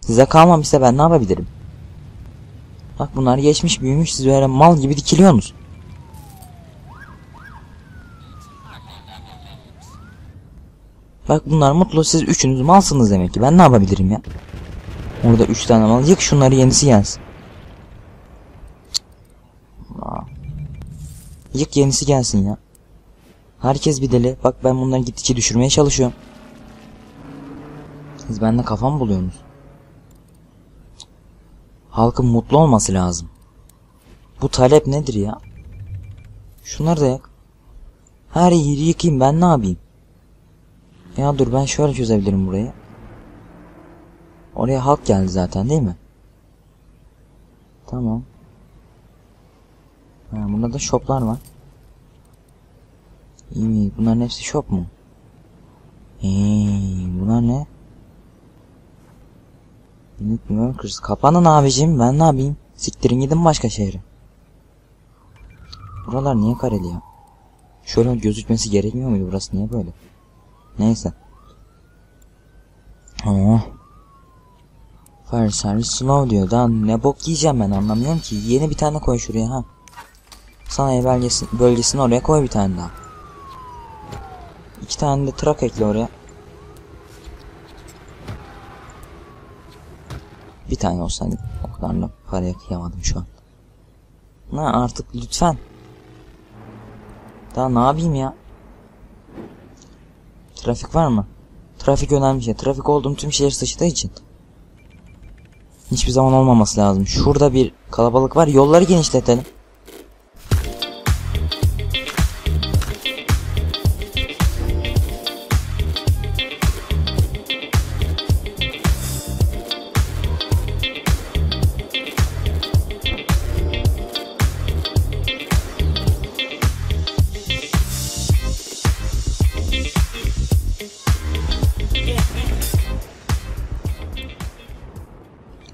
Size kalmamışsa ben ne yapabilirim? Bak bunlar geçmiş büyümüş siz böyle mal gibi dikiliyorsunuz. Bak bunlar mutlu siz üçünüz malsınız demek ki ben ne yapabilirim ya? Orada üç tane mal yık şunları yenisi gelsin. Yık yenisi gelsin ya. Herkes bir deli. Bak ben bunları gittikçe düşürmeye çalışıyorum. Siz bende kafam buluyorsunuz. Halkın mutlu olması lazım. Bu talep nedir ya? Şunları da yak. Her yeri yıkayım ben ne yapayım? Ya dur ben şöyle çözebilirim burayı. Oraya halk geldi zaten değil mi? Tamam. Ha, burada da shoplar var. İyi? Bunların hepsi shop mu? Hey, bunlar ne? Unit Workers. Kapanın abicim. Ben ne yapayım? Siktirin gidin başka şehre. Buralar niye kareli ya? Şöyle gözükmesi gerekmiyor muydu? Burası niye böyle? Neyse. Oh. Fire service slow diyor. Daha ne bok yiyeceğim ben anlamıyorum ki. Yeni bir tane koy şuraya ha. Sanayi bölgesi, bölgesini oraya koy bir tane daha. İki tane de trak ekle oraya. Bir tane olsaydı o kadar da paraya kıyamadım şu an. Ne artık lütfen. Daha ne yapayım ya? Trafik var mı? Trafik önemli şey. Trafik olduğum tüm şehir sıçtığı için. Hiçbir zaman olmaması lazım. Şurada bir kalabalık var. Yolları genişletelim.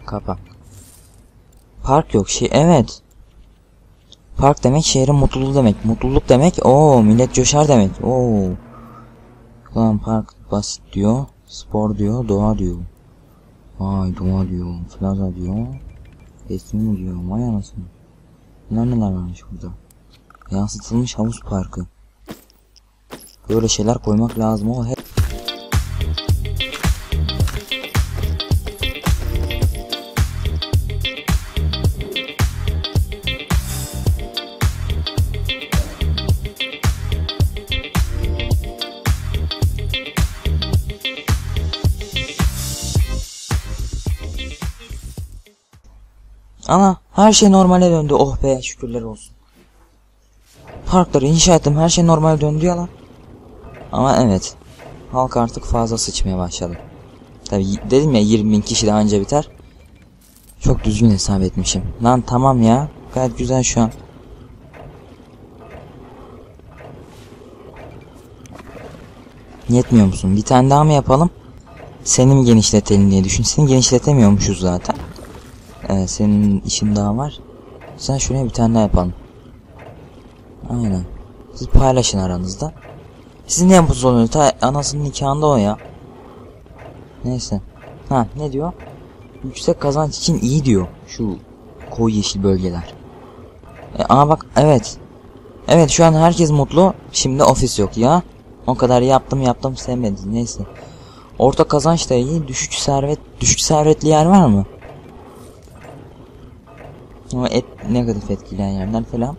Kapa. Park yok şey evet. Park demek şehrin mutluluğu demek. Mutluluk demek o millet coşar demek. Oo. Lan park basit diyor. Spor diyor. Doğa diyor. Vay doğa diyor. Plaza diyor. Resim diyor. Vay anasını. Bunlar neler varmış burada. Yansıtılmış havuz parkı. Böyle şeyler koymak lazım o hep Ana her şey normale döndü. Oh be şükürler olsun. Parkları inşa ettim. Her şey normale döndü ya lan. Ama evet. Halk artık fazla sıçmaya başladı. Tabi dedim ya 20 bin kişi daha önce biter. Çok düzgün hesap etmişim. Lan tamam ya. Gayet güzel şu an. Yetmiyor musun? Bir tane daha mı yapalım? Seni mi genişletelim diye düşün. Seni genişletemiyormuşuz zaten. Evet senin işin daha var. Sen şuraya bir tane daha yapalım. Aynen. Siz paylaşın aranızda. Sizin ne mutlu oluyor? Ta anasının nikahında o ya. Neyse. Ha ne diyor? Yüksek kazanç için iyi diyor. Şu koyu yeşil bölgeler. E, ama bak evet. Evet şu an herkes mutlu. Şimdi ofis yok ya. O kadar yaptım yaptım sevmediniz. Neyse. Orta kazanç da iyi. Düşük servet, düşük servetli yer var mı? Ama et negatif etkileyen yerler falan.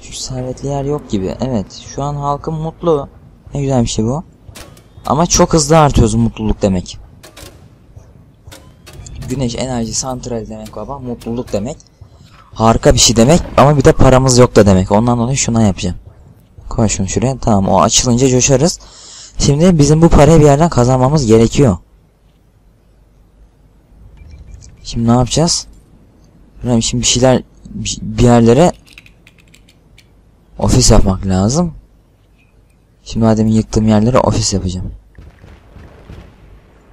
Şu servetli yer yok gibi. Evet şu an halkım mutlu. Ne güzel bir şey bu. Ama çok hızlı artıyoruz mutluluk demek. Güneş enerji santrali demek baba. Mutluluk demek. Harika bir şey demek ama bir de paramız yok da demek. Ondan dolayı şuna yapacağım. Koy şuraya. Tamam o açılınca coşarız. Şimdi bizim bu parayı bir yerden kazanmamız gerekiyor. Şimdi ne yapacağız? Bilmiyorum şimdi bir şeyler bir yerlere ofis yapmak lazım. Şimdi madem yıktığım yerlere ofis yapacağım.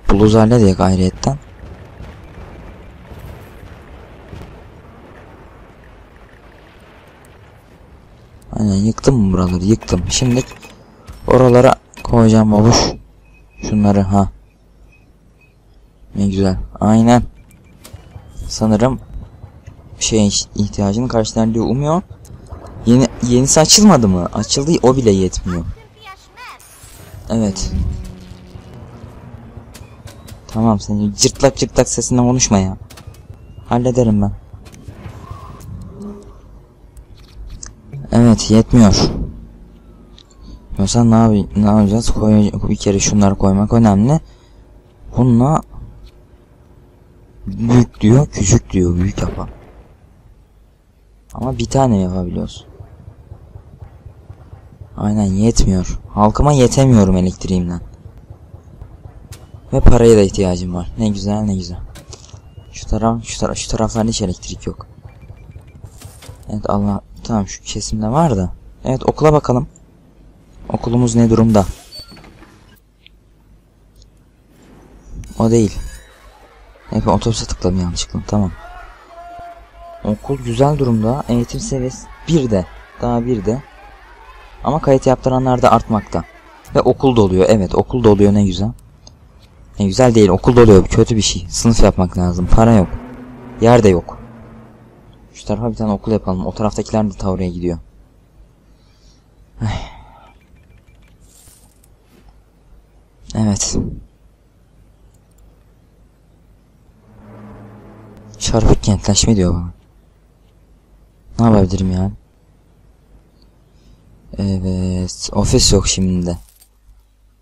Bluzarla diye gayriyetten. Aynen yıktım mı buraları yıktım. Şimdi oralara koyacağım babuş. Şunları ha. Ne güzel. Aynen. Sanırım şey ihtiyacını karşılar diye umuyor. Yeni yenisi açılmadı mı? Açıldı o bile yetmiyor. Evet. Tamam sen cırtlak cırtlak sesinden konuşma ya. Hallederim ben. Evet yetmiyor. Yoksa ne, yap ne yapacağız? Koy bir kere şunları koymak önemli. Bununla büyük diyor, küçük diyor, büyük yapalım. Ama bir tane yapabiliyoruz. Aynen yetmiyor. Halkıma yetemiyorum elektriğimden. Ve paraya da ihtiyacım var. Ne güzel ne güzel. Şu taraf şu taraf şu taraflarda hiç elektrik yok. Evet Allah tamam şu kesimde var da. Evet okula bakalım. Okulumuz ne durumda? O değil. Hep otobüse tıkladım yanlışlıkla. Tamam. Okul güzel durumda. Eğitim seviyesi bir de. Daha bir de. Ama kayıt yaptıranlar da artmakta. Ve okul doluyor. Evet okul doluyor ne güzel. Ne güzel değil okul doluyor. Kötü bir şey. Sınıf yapmak lazım. Para yok. Yer de yok. Şu tarafa bir tane okul yapalım. O taraftakiler de ta oraya gidiyor. Evet. Çarpık kentleşme diyor bana. Ne yapabilirim yani? Evet. Ofis yok şimdi.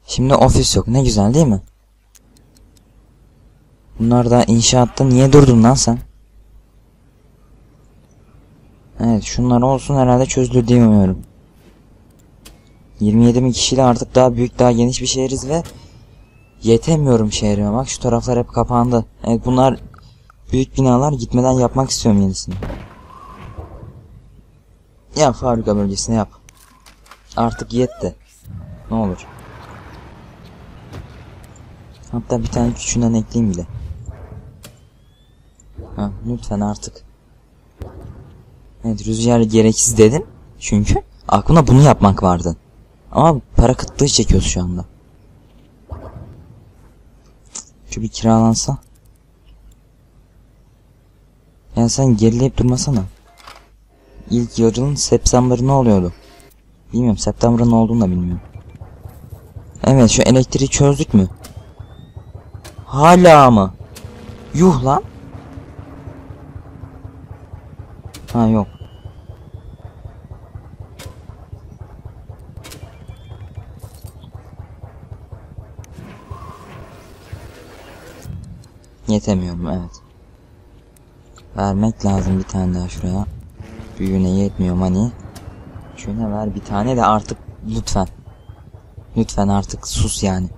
Şimdi ofis yok. Ne güzel değil mi? Bunlar da inşaatta niye durdun lan sen? Evet şunlar olsun herhalde çözülür diye umuyorum. 27 bin kişiyle artık daha büyük daha geniş bir şehiriz ve yetemiyorum şehrime bak şu taraflar hep kapandı. Evet bunlar büyük binalar gitmeden yapmak istiyorum yenisini. Yap fabrika bölgesine yap. Artık yetti. Ne olur. Hatta bir tane küçüğünden ekleyeyim bile. Ha, lütfen artık. Evet rüzgar gereksiz dedim. Çünkü aklımda bunu yapmak vardı. Ama para kıtlığı çekiyoruz şu anda. Şu bir kiralansa. Ya sen gerileyip durmasana. İlk yılın September'ı ne oluyordu? Bilmiyorum September'ın ne olduğunu da bilmiyorum. Evet şu elektriği çözdük mü? Hala mı? Yuh lan. Ha yok. Yetemiyorum evet. Vermek lazım bir tane daha şuraya. Büyüğüne yetmiyor mani. Şuna ver bir tane de artık lütfen. Lütfen artık sus yani.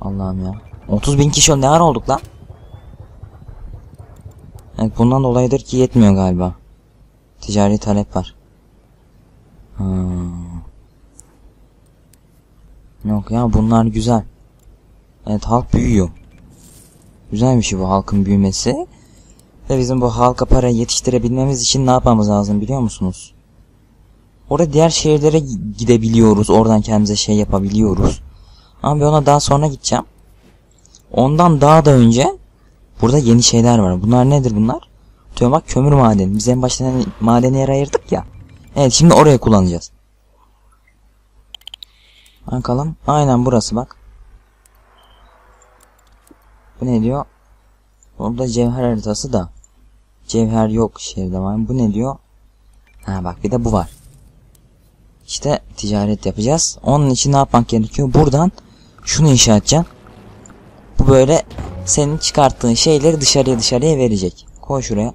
Allah'ım ya. 30 bin kişi ne ara olduk lan? Evet bundan dolayıdır ki yetmiyor galiba. Ticari talep var. Hmm. Yok ya bunlar güzel. Evet halk büyüyor. Güzel bir şey bu halkın büyümesi. Ve bizim bu halka para yetiştirebilmemiz için ne yapmamız lazım biliyor musunuz? Orada diğer şehirlere gidebiliyoruz. Oradan kendimize şey yapabiliyoruz. Ama ben ona daha sonra gideceğim. Ondan daha da önce burada yeni şeyler var. Bunlar nedir bunlar? Bak kömür madeni. Biz en başta madeni yer ayırdık ya. Evet şimdi oraya kullanacağız. Bakalım. Aynen burası bak. Bu ne diyor? Orada cevher haritası da. Cevher yok şehirde var. Bu ne diyor? Ha bak bir de bu var. İşte ticaret yapacağız. Onun için ne yapmak gerekiyor? Buradan şunu inşa edeceksin. Bu böyle senin çıkarttığın şeyleri dışarıya dışarıya verecek. Koy şuraya.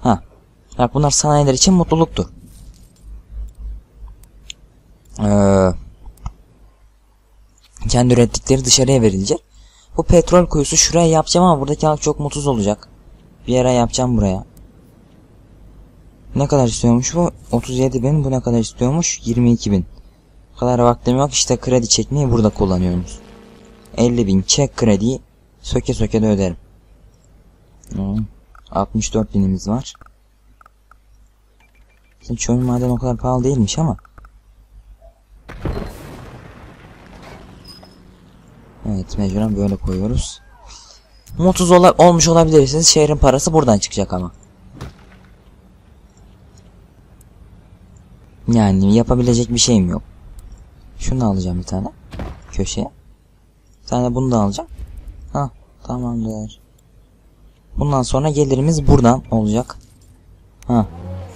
Ha. Bak bunlar sanayiler için mutluluktur. Ee, kendi ürettikleri dışarıya verilecek. Bu petrol kuyusu şuraya yapacağım ama buradaki halk çok mutsuz olacak. Bir yere yapacağım buraya. Ne kadar istiyormuş bu? 37 bin. Bu ne kadar istiyormuş? 22 bin. Bu kadar vaktim yok. İşte kredi çekmeyi burada kullanıyoruz. 50 bin çek krediyi. Söke söke de öderim. Hmm. 64 binimiz var. Aslında kömür madeni o kadar pahalı değilmiş ama. Evet mecburen böyle koyuyoruz. Mutsuz ola olmuş olabilirsiniz. Şehrin parası buradan çıkacak ama. Yani yapabilecek bir şeyim yok. Şunu alacağım bir tane. Köşeye. Bir tane bunu da alacağım. Ha tamamdır. Bundan sonra gelirimiz buradan olacak. Ha.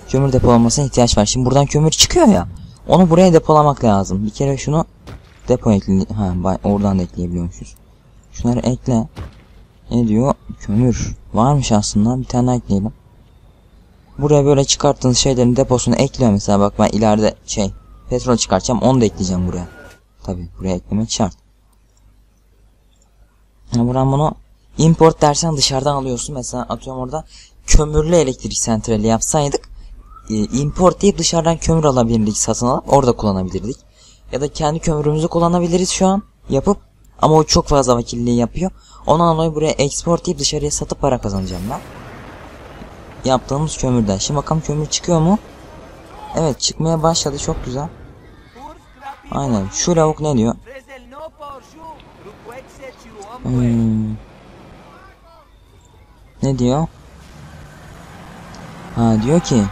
Kömür depolamasına ihtiyaç var. Şimdi buradan kömür çıkıyor ya. Onu buraya depolamak lazım. Bir kere şunu depo ekle. Ha oradan da ekleyebiliyormuşuz. Şunları ekle. Ne diyor? Kömür. Varmış aslında. Bir tane ekleyelim. Buraya böyle çıkarttığınız şeylerin deposunu ekliyor mesela. Bak ben ileride şey petrol çıkartacağım. Onu da ekleyeceğim buraya. Tabi buraya eklemek şart. Yani buradan bunu import dersen dışarıdan alıyorsun. Mesela atıyorum orada kömürlü elektrik santrali yapsaydık e, import deyip dışarıdan kömür alabilirdik satın alıp orada kullanabilirdik. Ya da kendi kömürümüzü kullanabiliriz şu an yapıp ama o çok fazla vakilliği yapıyor. Ondan dolayı buraya export deyip dışarıya satıp para kazanacağım ben. Yaptığımız kömürden. Şimdi bakalım kömür çıkıyor mu? Evet çıkmaya başladı çok güzel. Aynen şu lavuk ne diyor? Hmm. Ne diyor? Ha diyor ki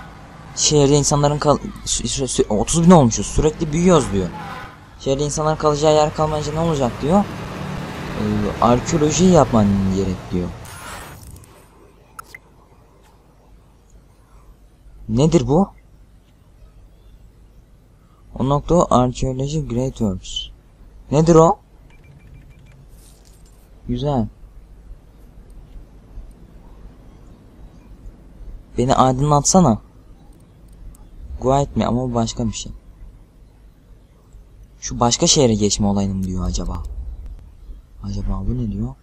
şehirde insanların kal sü- sü- sü- 30 bin olmuşuz sürekli büyüyoruz diyor. Şehirde insanların kalacağı yer kalmayınca ne olacak diyor. Ee, arkeoloji yapman gerek diyor. Nedir bu? O nokta arkeoloji great works. Nedir o? Güzel. Beni aydınlatsana. Guide mi ama bu başka bir şey. Şu başka şehre geçme olayını diyor acaba? Acaba bu ne diyor?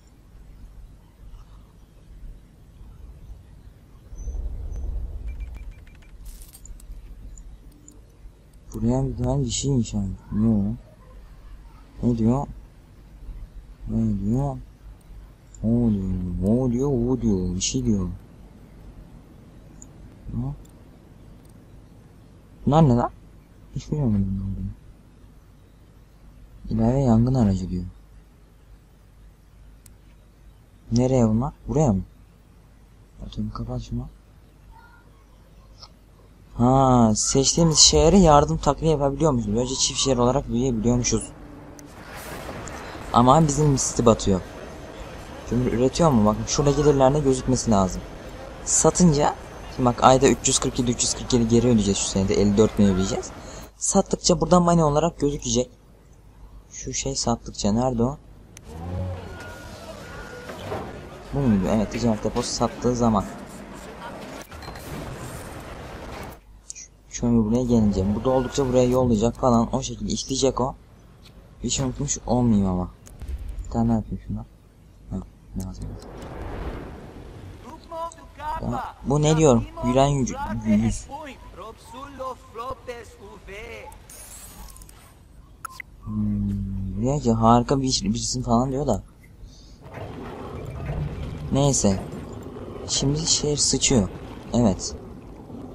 Buraya bir tane bir şey inşa etmiş. Ne diyor? Ne diyor? O diyor, o diyor, o diyor, bir şey diyor. Ne? Bunlar ne lan? Hiç bilmiyorum olduğunu. İlave yangın aracı diyor. Nereye bunlar? Buraya mı? Atıyorum kapat şunu. Ha, seçtiğimiz şehre yardım takviye yapabiliyormuşuz. Böylece çift şehir olarak büyüyebiliyormuşuz. Ama bizim misli batıyor. Kömür üretiyor mu? Bakın şurada gelirlerde gözükmesi lazım. Satınca şimdi bak ayda 347 347 geri ödeyeceğiz şu senede 54 bin ödeyeceğiz. Sattıkça burada money olarak gözükecek. Şu şey sattıkça nerede o? Bu muydu? Evet ticaret deposu sattığı zaman. Kömür buraya gelince. Burada oldukça buraya yollayacak falan. O şekilde işleyecek o. Bir şey unutmuş olmayayım ama. Bir tane yapayım şuna. Ha, lazım. Ya, bu ne diyorum? Yüren yüz. yüz. Hmm, diyor ki harika bir iş, birisin falan diyor da. Neyse. Şimdi şehir sıçıyor. Evet.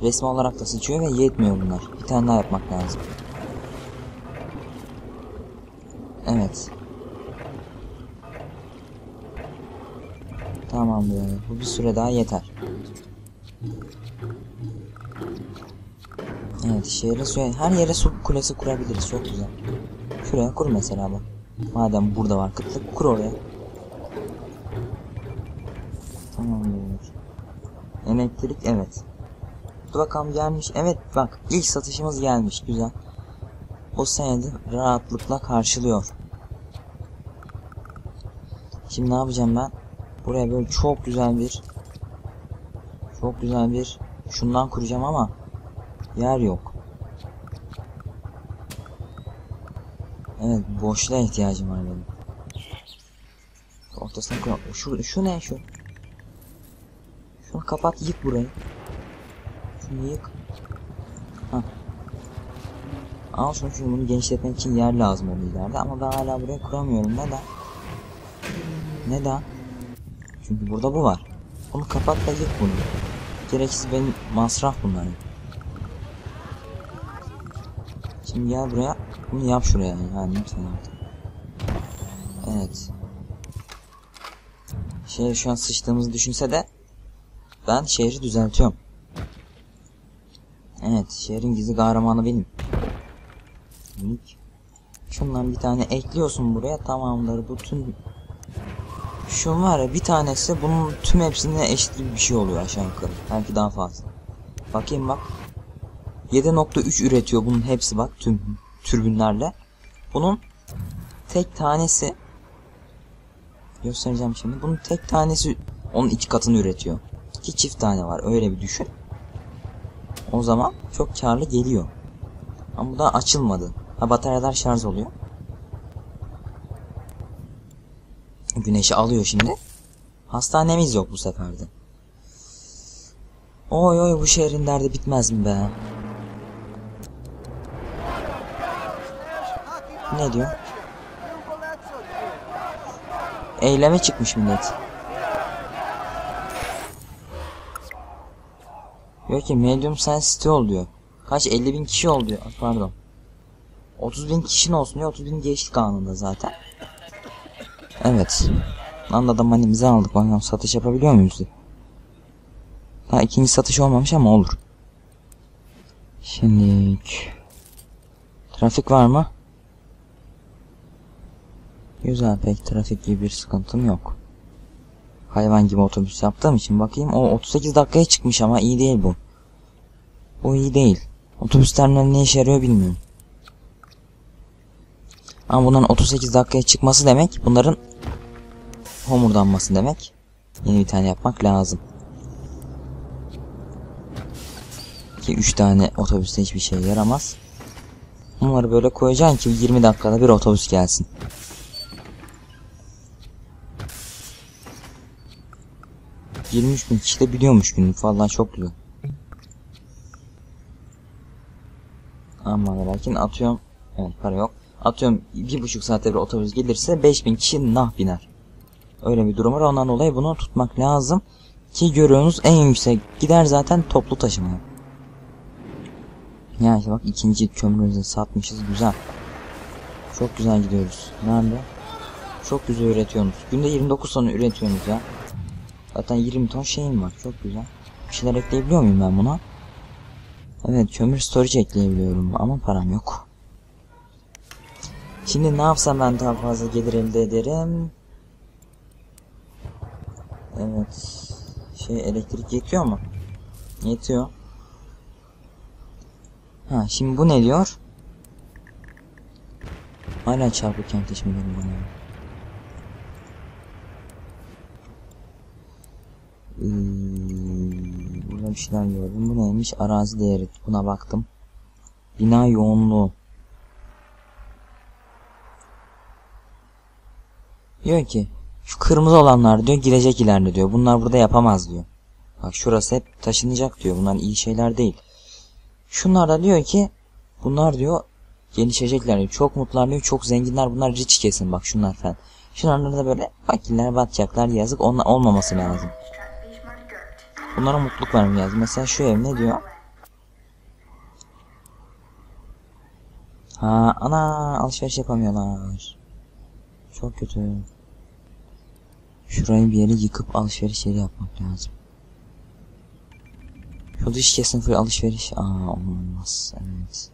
Resmi olarak da sıçıyor ve yetmiyor bunlar. Bir tane daha yapmak lazım. Evet. Tamamdır. Bu bir süre daha yeter. Evet şehre su her yere su kulesi kurabiliriz çok güzel. Şuraya kur mesela bak. Madem burada var kıtlık kur oraya. Tamamdır. Elektrik evet. Dur bakalım gelmiş. Evet bak ilk satışımız gelmiş güzel. O senedi rahatlıkla karşılıyor. Şimdi ne yapacağım ben? Buraya böyle çok güzel bir çok güzel bir şundan kuracağım ama yer yok. Evet boşluğa ihtiyacım var benim. Ortasına kur. Şu, şu ne şu? Şunu kapat yık burayı. Şunu yık. Hah. Al şunu çünkü bunu genişletmek için yer lazım o ileride ama ben hala buraya kuramıyorum. Neden? Neden? Çünkü burada bu var. Onu kapat da yık bunu. Gereksiz benim masraf bunların. Şimdi gel buraya. Bunu yap şuraya yani lütfen artık. Evet. Şey şu an sıçtığımızı düşünse de ben şehri düzeltiyorum. Evet şehrin gizli kahramanı benim. Minik. Şundan bir tane ekliyorsun buraya tamamları bütün Şun var ya bir tanesi bunun tüm hepsine eşit gibi bir şey oluyor aşağı yukarı. Belki daha fazla. Bakayım bak. 7.3 üretiyor bunun hepsi bak tüm türbünlerle. Bunun tek tanesi göstereceğim şimdi. Bunun tek tanesi onun iki katını üretiyor. İki çift tane var öyle bir düşün. O zaman çok karlı geliyor. Ama bu da açılmadı. Ha bataryalar şarj oluyor. Güneşi alıyor şimdi. Hastanemiz yok bu seferde. Oy oy bu şehrin derdi bitmez mi be? Ne diyor? Eyleme çıkmış millet. Diyor ki medium sensitivity ol diyor. Kaç 50 bin kişi ol diyor. Pardon. 30 bin kişinin olsun diyor. 30 bin geçti kanunda zaten. Evet. Anda da manimizi aldık. Bakalım satış yapabiliyor muyuz? Ha ikinci satış olmamış ama olur. Şimdi trafik var mı? Güzel pek trafik gibi bir sıkıntım yok. Hayvan gibi otobüs yaptığım için bakayım. O 38 dakikaya çıkmış ama iyi değil bu. Bu iyi değil. Otobüs terminali ne işe yarıyor bilmiyorum. Ama bunların 38 dakikaya çıkması demek bunların homurdanması demek. Yeni bir tane yapmak lazım. Ki 3 tane otobüste hiçbir şey yaramaz. Bunları böyle koyacaksın ki 20 dakikada bir otobüs gelsin. ...23 bin kişi de biliyormuş günlük falan çok güzel. Ama lakin atıyorum... Evet para yok. Atıyorum bir buçuk saatte bir otobüs gelirse 5000 kişi nah biner. Öyle bir durum var ondan dolayı bunu tutmak lazım. Ki görüyorsunuz en yüksek gider zaten toplu taşıma. Ya işte bak ikinci kömürümüzü satmışız güzel. Çok güzel gidiyoruz. Nerede? Çok güzel üretiyorsunuz. Günde 29 ton üretiyorsunuz ya. Zaten 20 ton şeyim var. Çok güzel. Bir şeyler ekleyebiliyor muyum ben buna? Evet kömür storage ekleyebiliyorum ama param yok. Şimdi ne yapsam ben daha fazla gelir elde ederim. Evet. Şey elektrik yetiyor mu? Yetiyor. Ha şimdi bu ne diyor? Hala çarpı kentleşmelerim bana. Ee, bir şeyler gördüm. Bu neymiş? Arazi değeri. Buna baktım. Bina yoğunluğu. Diyor ki şu kırmızı olanlar diyor girecek ileride diyor. Bunlar burada yapamaz diyor. Bak şurası hep taşınacak diyor. Bunlar iyi şeyler değil. Şunlar da diyor ki bunlar diyor gelişecekler diyor. Çok mutlular diyor. Çok zenginler bunlar rich kesin bak şunlar falan. Şunlarda da böyle fakirler batacaklar yazık. Onlar olmaması lazım. Bunlara mutluluk vermem lazım. Mesela şu ev ne diyor? Ha ana alışveriş yapamıyorlar. Çok kötü. Şurayı bir yere yıkıp alışveriş yeri yapmak lazım. Şu dış kesin full alışveriş. Aa olmaz. Evet.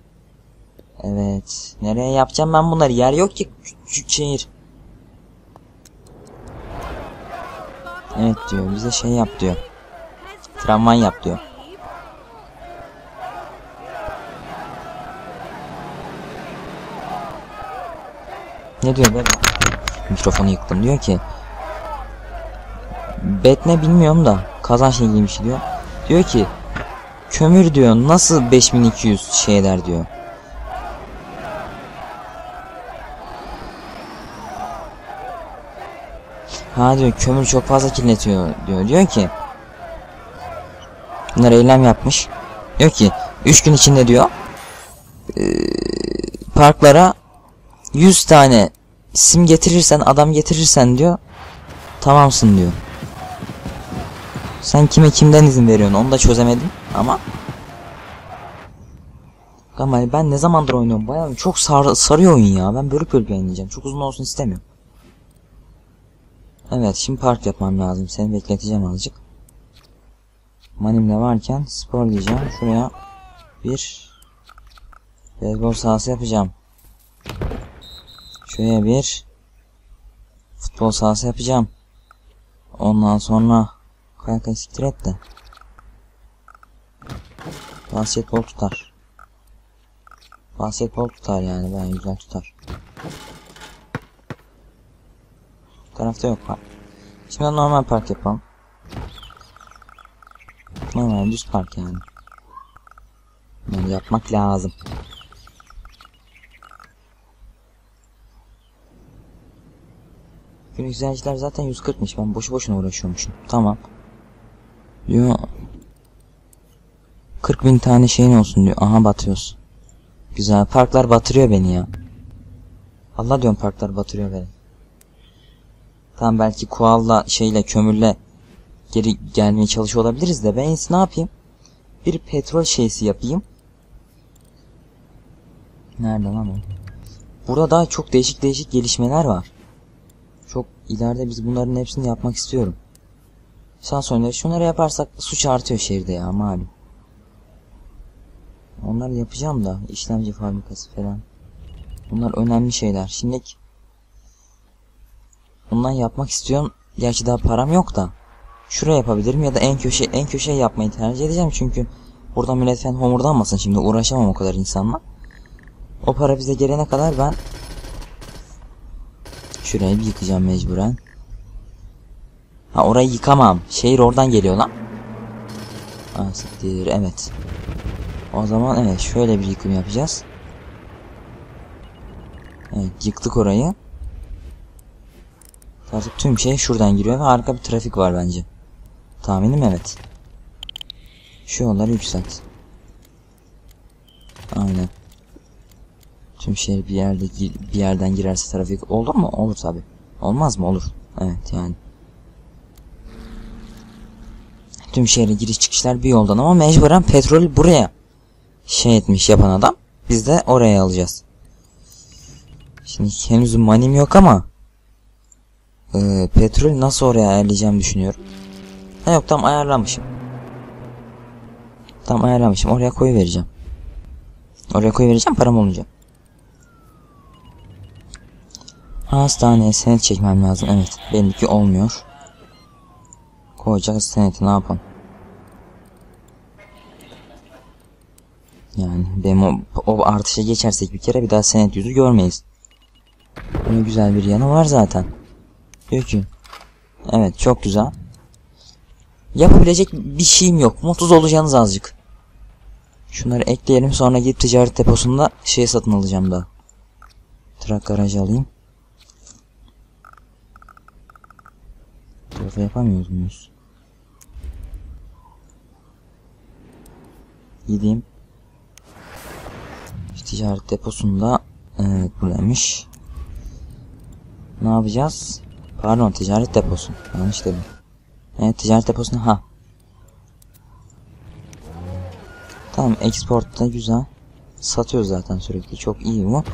Evet. Nereye yapacağım ben bunları? Yer yok ki küçük şehir. Evet diyor. Bize şey yap diyor. Tramvay yap diyor. Ne diyor be? Mikrofonu yıktım diyor ki Bet ne bilmiyorum da kazan şey giymiş diyor. Diyor ki kömür diyor nasıl 5200 şey eder diyor. Ha diyor kömür çok fazla kirletiyor diyor. Diyor ki Bunlar eylem yapmış. Diyor ki 3 gün içinde diyor e, parklara 100 tane sim getirirsen adam getirirsen diyor tamamsın diyor. Sen kime kimden izin veriyorsun onu da çözemedim ama Ama ben ne zamandır oynuyorum bayağı çok sar sarıyor oyun ya. Ben bölüp bölüp yayınlayacağım. Çok uzun olsun istemiyorum. Evet şimdi park yapmam lazım. Seni bekleteceğim azıcık. Manimle varken spor diyeceğim. Şuraya bir beyzbol sahası yapacağım. Şuraya bir futbol sahası yapacağım. Ondan sonra kanka siktir et de. Basketbol tutar. Basketbol tutar yani ben güzel tutar. Bu tarafta yok park. Şimdi normal park yapalım. Normal düz park yani. Bunu yapmak lazım. Günlük izleyiciler zaten 140'mış. Ben boşu boşuna uğraşıyormuşum. Tamam. Diyor 40 bin tane şeyin olsun diyor. Aha batıyoruz. Güzel. Parklar batırıyor beni ya. Allah diyorum parklar batırıyor beni. Tamam belki koalla şeyle kömürle geri gelmeye çalışıyor olabiliriz de ben ne yapayım? Bir petrol şeysi yapayım. Nerede lan o? Burada daha çok değişik değişik gelişmeler var. Çok ileride biz bunların hepsini yapmak istiyorum. Şans oyunları şunları yaparsak suç artıyor şehirde ya malum. Onları yapacağım da işlemci fabrikası falan. Bunlar önemli şeyler. Şimdi bundan yapmak istiyorum. Gerçi daha param yok da. Şuraya yapabilirim ya da en köşe en köşeye yapmayı tercih edeceğim çünkü burada falan homurdanmasın şimdi uğraşamam o kadar insanla. O para bize gelene kadar ben şurayı bir yıkacağım mecburen. Ha orayı yıkamam. Şehir oradan geliyor lan. Ha siktir evet. O zaman evet şöyle bir yıkım yapacağız. Evet yıktık orayı. Artık tüm şey şuradan giriyor ve harika bir trafik var bence. Tahminim evet. Şu yolları yükselt. Aynen. Tüm şehir bir yerde bir yerden girerse trafik olur mu? Olur tabi. Olmaz mı? Olur. Evet yani. Tüm şehre giriş çıkışlar bir yoldan ama mecburen petrol buraya şey etmiş yapan adam. Biz de oraya alacağız. Şimdi henüz manim yok ama e, petrol nasıl oraya ayarlayacağım düşünüyorum. Ha yok tam ayarlamışım. Tam ayarlamışım. Oraya koyu vereceğim. Oraya koyu vereceğim param olunca. Hastaneye senet çekmem lazım. Evet. Benimki olmuyor. Koyacağız seneti ne yapalım. Yani benim o, o artışa geçersek bir kere bir daha senet yüzü görmeyiz. Bunun güzel bir yanı var zaten. Diyor ki. Evet çok güzel. Yapabilecek bir şeyim yok. Mutsuz olacağınız azıcık. Şunları ekleyelim sonra gidip ticaret deposunda şey satın alacağım daha. Trak garajı alayım. Tarafa yapamıyoruz muyuz? Gideyim. Ticaret deposunda evet buradaymış. Ne yapacağız? Pardon ticaret deposu. Yanlış dedim. Evet ticaret deposuna ha. Tamam export da güzel. Satıyoruz zaten sürekli. Çok iyi bu.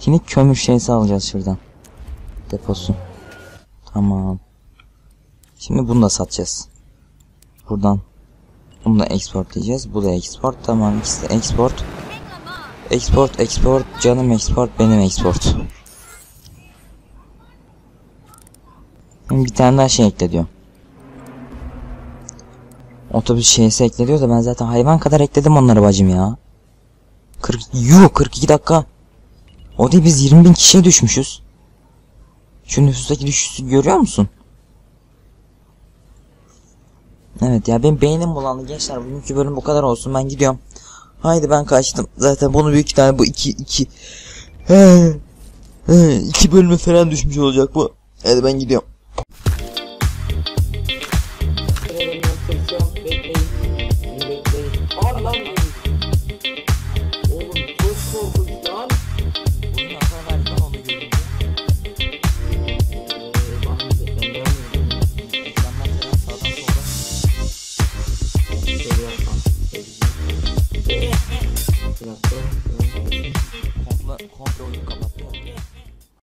Şimdi kömür şeysi alacağız şuradan. Deposu. Tamam. Şimdi bunu da satacağız. Buradan. Bunu da export diyeceğiz. Bu da export. Tamam ikisi de export. Export export. Canım export. Benim export. Bir tane daha şey ekle diyor. Otobüs şeysi ekle diyor da ben zaten hayvan kadar ekledim onları bacım ya. 40 yuh 42 dakika. O değil biz 20 bin kişiye düşmüşüz. Şu nüfustaki düşüşü görüyor musun? Evet ya benim beynim bulandı gençler bugünkü bölüm bu kadar olsun ben gidiyorum. Haydi ben kaçtım. Zaten bunu büyük ihtimalle bu iki iki he, he, iki bölümü falan düşmüş olacak bu. Hadi ben gidiyorum.